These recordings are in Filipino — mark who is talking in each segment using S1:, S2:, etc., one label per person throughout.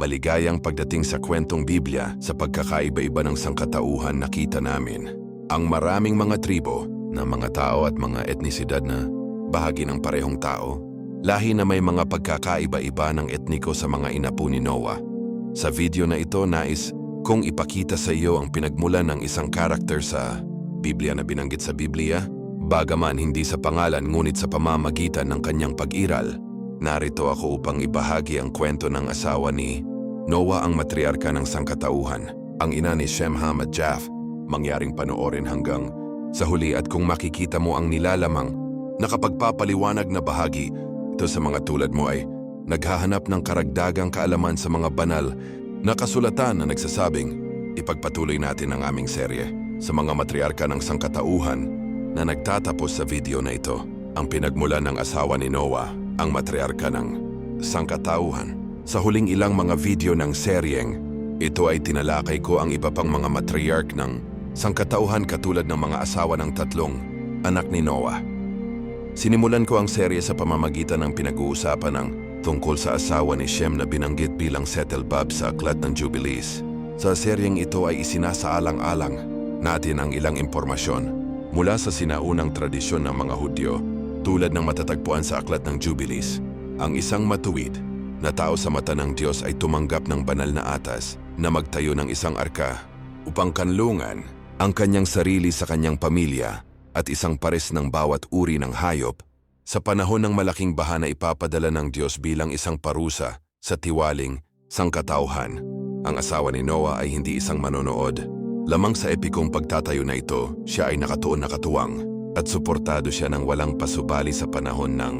S1: Maligayang pagdating sa kwentong Biblia sa pagkakaiba-iba ng sangkatauhan nakita namin ang maraming mga tribo na mga tao at mga etnisidad na bahagi ng parehong tao, lahi na may mga pagkakaiba-iba ng etniko sa mga inapo ni Noah. Sa video na ito nais kung ipakita sa iyo ang pinagmulan ng isang karakter sa Biblia na binanggit sa Biblia, bagaman hindi sa pangalan ngunit sa pamamagitan ng kanyang pag-iral. Narito ako upang ibahagi ang kwento ng asawa ni Noah ang matriarka ng sangkatauhan, ang ina ni Shem, Ham at Jaff, mangyaring panoorin hanggang sa huli at kung makikita mo ang nilalamang nakapagpapaliwanag na bahagi, ito sa mga tulad mo ay naghahanap ng karagdagang kaalaman sa mga banal na kasulatan na nagsasabing ipagpatuloy natin ang aming serye sa mga matriarka ng sangkatauhan na nagtatapos sa video na ito. Ang pinagmulan ng asawa ni Noah, ang matriarka ng sangkatauhan. Sa huling ilang mga video ng seryeng, ito ay tinalakay ko ang iba pang mga matriarch ng sangkatauhan katulad ng mga asawa ng tatlong anak ni Noah. Sinimulan ko ang serye sa pamamagitan ng pinag-uusapan ng tungkol sa asawa ni Shem na binanggit bilang Settlebab sa Aklat ng Jubilees. Sa seryeng ito ay isinasaalang-alang natin ang ilang impormasyon mula sa sinaunang tradisyon ng mga Hudyo tulad ng matatagpuan sa Aklat ng Jubilees. Ang isang matuwid na tao sa mata ng Diyos ay tumanggap ng banal na atas na magtayo ng isang arka upang kanlungan ang kanyang sarili sa kanyang pamilya at isang pares ng bawat uri ng hayop sa panahon ng malaking baha na ipapadala ng Diyos bilang isang parusa sa tiwaling sangkatauhan. Ang asawa ni Noah ay hindi isang manonood. Lamang sa epikong pagtatayo na ito, siya ay nakatuon nakatuwang at suportado siya ng walang pasubali sa panahon ng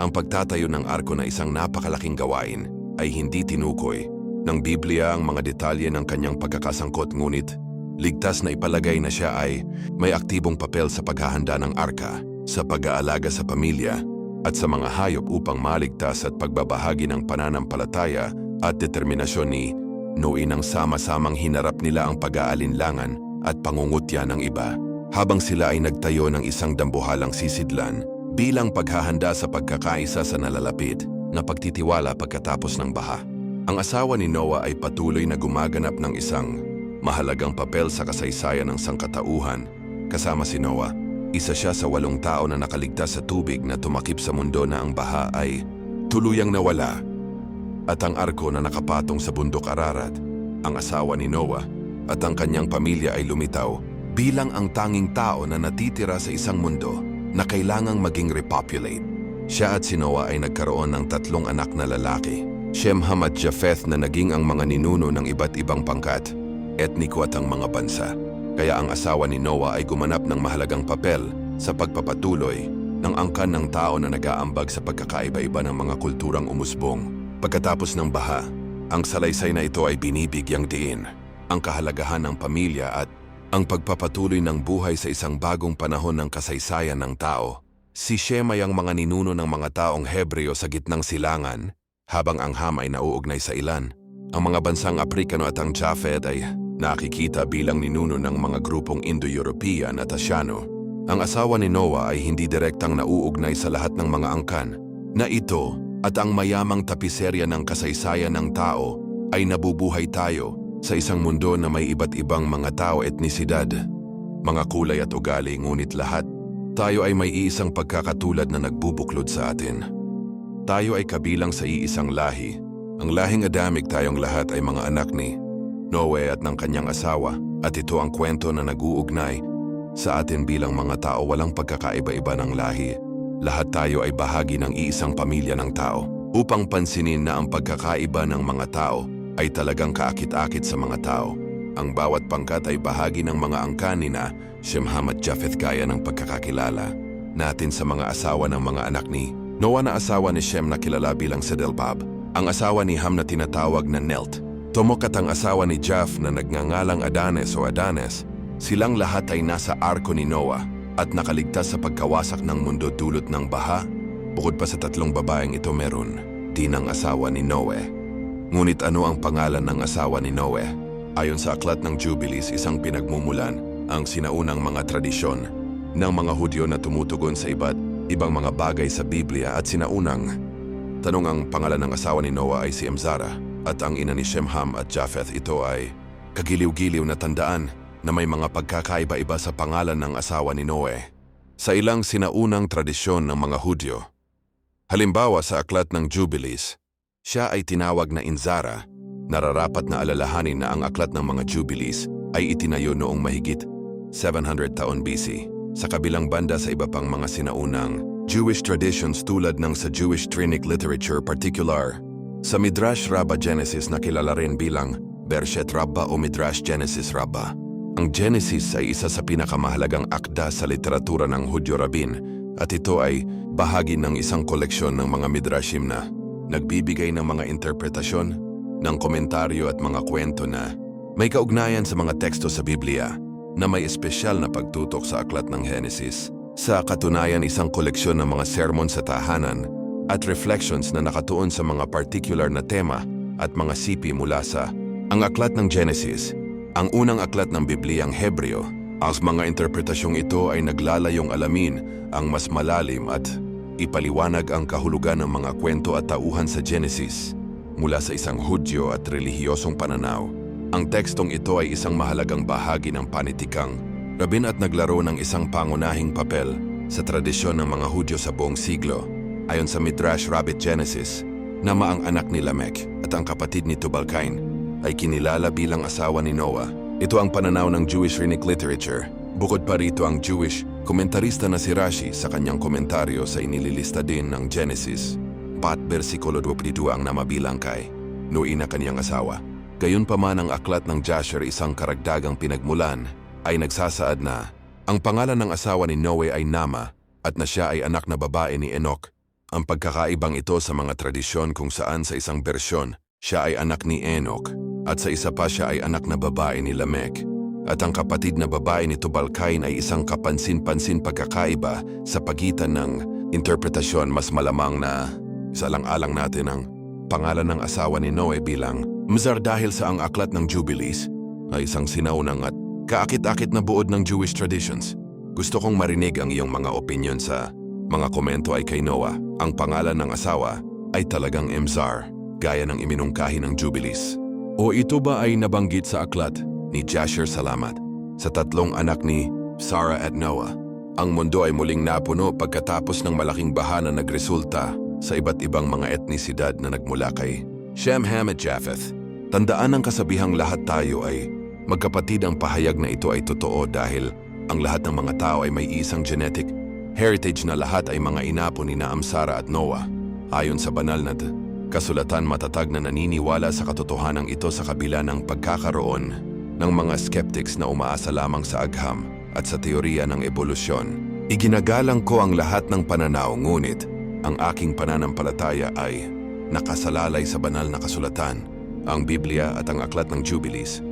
S1: ang pagtatayo ng arko na isang napakalaking gawain ay hindi tinukoy. Ng Biblia ang mga detalye ng kanyang pagkakasangkot ngunit ligtas na ipalagay na siya ay may aktibong papel sa paghahanda ng arka, sa pag-aalaga sa pamilya at sa mga hayop upang maligtas at pagbabahagi ng pananampalataya at determinasyon ni Noe nang sama-samang hinarap nila ang pag-aalinlangan at pangungutya ng iba habang sila ay nagtayo ng isang dambuhalang sisidlan bilang paghahanda sa pagkakaisa sa nalalapit na pagtitiwala pagkatapos ng baha. Ang asawa ni Noah ay patuloy na gumaganap ng isang mahalagang papel sa kasaysayan ng sangkatauhan. Kasama si Noah, isa siya sa walong tao na nakaligtas sa tubig na tumakip sa mundo na ang baha ay tuluyang nawala. At ang arko na nakapatong sa bundok Ararat, ang asawa ni Noah at ang kanyang pamilya ay lumitaw bilang ang tanging tao na natitira sa isang mundo na kailangang maging repopulate. Siya at si Noah ay nagkaroon ng tatlong anak na lalaki, Shem, Ham at Japheth na naging ang mga ninuno ng iba't ibang pangkat, etniko at ang mga bansa. Kaya ang asawa ni Noah ay gumanap ng mahalagang papel sa pagpapatuloy ng angkan ng tao na nag-aambag sa pagkakaiba-iba ng mga kulturang umusbong. Pagkatapos ng baha, ang salaysay na ito ay binibigyang diin ang kahalagahan ng pamilya at ang pagpapatuloy ng buhay sa isang bagong panahon ng kasaysayan ng tao. Si Shem ay ang mga ninuno ng mga taong Hebreo sa gitnang silangan, habang ang Ham ay nauugnay sa ilan. Ang mga bansang Aprikano at ang Japhet ay nakikita bilang ninuno ng mga grupong Indo-European at Asyano. Ang asawa ni Noah ay hindi direktang nauugnay sa lahat ng mga angkan, na ito at ang mayamang tapiserya ng kasaysayan ng tao ay nabubuhay tayo sa isang mundo na may iba't ibang mga tao etnisidad, mga kulay at ugali ngunit lahat, tayo ay may iisang pagkakatulad na nagbubuklod sa atin. Tayo ay kabilang sa iisang lahi. Ang lahing Adamic tayong lahat ay mga anak ni Noe at ng kanyang asawa at ito ang kwento na nag-uugnay sa atin bilang mga tao walang pagkakaiba-iba ng lahi. Lahat tayo ay bahagi ng iisang pamilya ng tao upang pansinin na ang pagkakaiba ng mga tao ay talagang kaakit-akit sa mga tao. Ang bawat pangkat ay bahagi ng mga angkan na Shemham at Japheth kaya ng pagkakakilala natin sa mga asawa ng mga anak ni Noah na asawa ni Shem na kilala bilang Sedelbab, ang asawa ni Ham na tinatawag na Nelt, Tomok at ang asawa ni Japh na nagngangalang Adanes o Adanes, silang lahat ay nasa arko ni Noah at nakaligtas sa pagkawasak ng mundo dulot ng baha. Bukod pa sa tatlong babaeng ito meron, din ang asawa ni Noe. Ngunit ano ang pangalan ng asawa ni Noe? Ayon sa aklat ng Jubilees, isang pinagmumulan ang sinaunang mga tradisyon ng mga Hudyo na tumutugon sa iba't ibang mga bagay sa Biblia at sinaunang tanong ang pangalan ng asawa ni Noah ay si Emzara. at ang ina ni Shemham at Japheth ito ay kagiliw-giliw na tandaan na may mga pagkakaiba-iba sa pangalan ng asawa ni Noe sa ilang sinaunang tradisyon ng mga Hudyo. Halimbawa sa aklat ng Jubilees, siya ay tinawag na Inzara, nararapat na alalahanin na ang aklat ng mga Jubilees ay itinayo noong mahigit 700 taon BC. Sa kabilang banda sa iba pang mga sinaunang Jewish traditions tulad ng sa Jewish Trinity literature particular, sa Midrash Rabbah Genesis na kilala rin bilang Bershet Rabbah o Midrash Genesis Rabbah. Ang Genesis ay isa sa pinakamahalagang akda sa literatura ng Hudyo Rabin at ito ay bahagi ng isang koleksyon ng mga midrashim na nagbibigay ng mga interpretasyon, ng komentaryo at mga kwento na may kaugnayan sa mga teksto sa Biblia na may espesyal na pagtutok sa aklat ng Genesis. Sa katunayan isang koleksyon ng mga sermon sa tahanan at reflections na nakatuon sa mga particular na tema at mga sipi mula sa ang aklat ng Genesis, ang unang aklat ng Bibliyang Hebreo. Ang mga interpretasyong ito ay naglalayong alamin ang mas malalim at ipaliwanag ang kahulugan ng mga kwento at tauhan sa Genesis mula sa isang Hudyo at relihiyosong pananaw. Ang tekstong ito ay isang mahalagang bahagi ng panitikang rabin at naglaro ng isang pangunahing papel sa tradisyon ng mga Hudyo sa buong siglo. Ayon sa Midrash Rabbit Genesis, Nama ang anak ni Lamech at ang kapatid ni Tubalcain ay kinilala bilang asawa ni Noah. Ito ang pananaw ng Jewish Rabbinic literature. Bukod pa rito ang Jewish komentarista na si Rashi sa kanyang komentaryo sa inililista din ng Genesis. Pat versikulo 22 ang namabilang kay Noe na kanyang asawa. Gayunpaman ang aklat ng Jasher isang karagdagang pinagmulan ay nagsasaad na ang pangalan ng asawa ni Noe ay Nama at na siya ay anak na babae ni Enoch. Ang pagkakaibang ito sa mga tradisyon kung saan sa isang bersyon siya ay anak ni Enoch at sa isa pa siya ay anak na babae ni Lamech. At ang kapatid na babae ni Tubalcain ay isang kapansin-pansin pagkakaiba sa pagitan ng interpretasyon mas malamang na isalang-alang natin ang pangalan ng asawa ni Noe bilang Mzar dahil sa ang aklat ng Jubilees ay isang sinaunang at kaakit-akit na buod ng Jewish traditions. Gusto kong marinig ang iyong mga opinion sa mga komento ay kay Noah. Ang pangalan ng asawa ay talagang Mzar, gaya ng iminungkahi ng Jubilees. O ito ba ay nabanggit sa aklat ni Jasher Salamat sa tatlong anak ni Sarah at Noah? Ang mundo ay muling napuno pagkatapos ng malaking baha na nagresulta sa iba't ibang mga etnisidad na nagmula kay Shem, Ham at Japheth. Tandaan ang kasabihang lahat tayo ay magkapatid ang pahayag na ito ay totoo dahil ang lahat ng mga tao ay may isang genetic heritage na lahat ay mga inapo ni Naam Sara at Noah. Ayon sa banal na kasulatan matatag na naniniwala sa katotohanan ito sa kabila ng pagkakaroon ng mga skeptics na umaasa lamang sa agham at sa teorya ng ebolusyon. Iginagalang ko ang lahat ng pananaw ngunit ang aking pananampalataya ay nakasalalay sa banal na kasulatan, ang Biblia at ang Aklat ng Jubilees,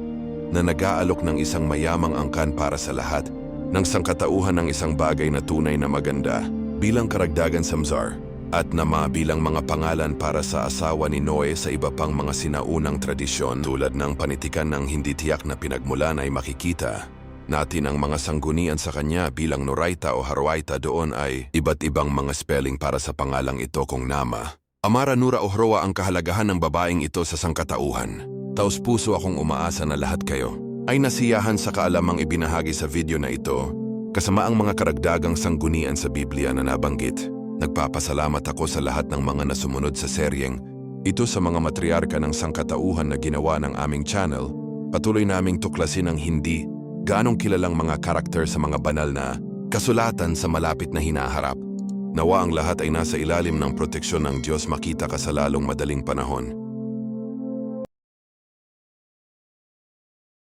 S1: na nag-aalok ng isang mayamang angkan para sa lahat ng sangkatauhan ng isang bagay na tunay na maganda bilang karagdagan sa Mzar at nama bilang mga pangalan para sa asawa ni Noe sa iba pang mga sinaunang tradisyon tulad ng panitikan ng hindi tiyak na pinagmulan ay makikita natin ang mga sanggunian sa kanya bilang Noraita o Harwaita doon ay iba't ibang mga spelling para sa pangalang ito kung nama. Amara Nura o Hroa ang kahalagahan ng babaeng ito sa sangkatauhan. Taos puso akong umaasa na lahat kayo ay nasiyahan sa kaalamang ibinahagi sa video na ito kasama ang mga karagdagang sanggunian sa Biblia na nabanggit. Nagpapasalamat ako sa lahat ng mga nasumunod sa seryeng ito sa mga matriarka ng sangkatauhan na ginawa ng aming channel. Patuloy naming tuklasin ang hindi gaanong kilalang mga karakter sa mga banal na kasulatan sa malapit na hinaharap. Nawa ang lahat ay nasa ilalim ng proteksyon ng Diyos makita ka sa lalong madaling panahon.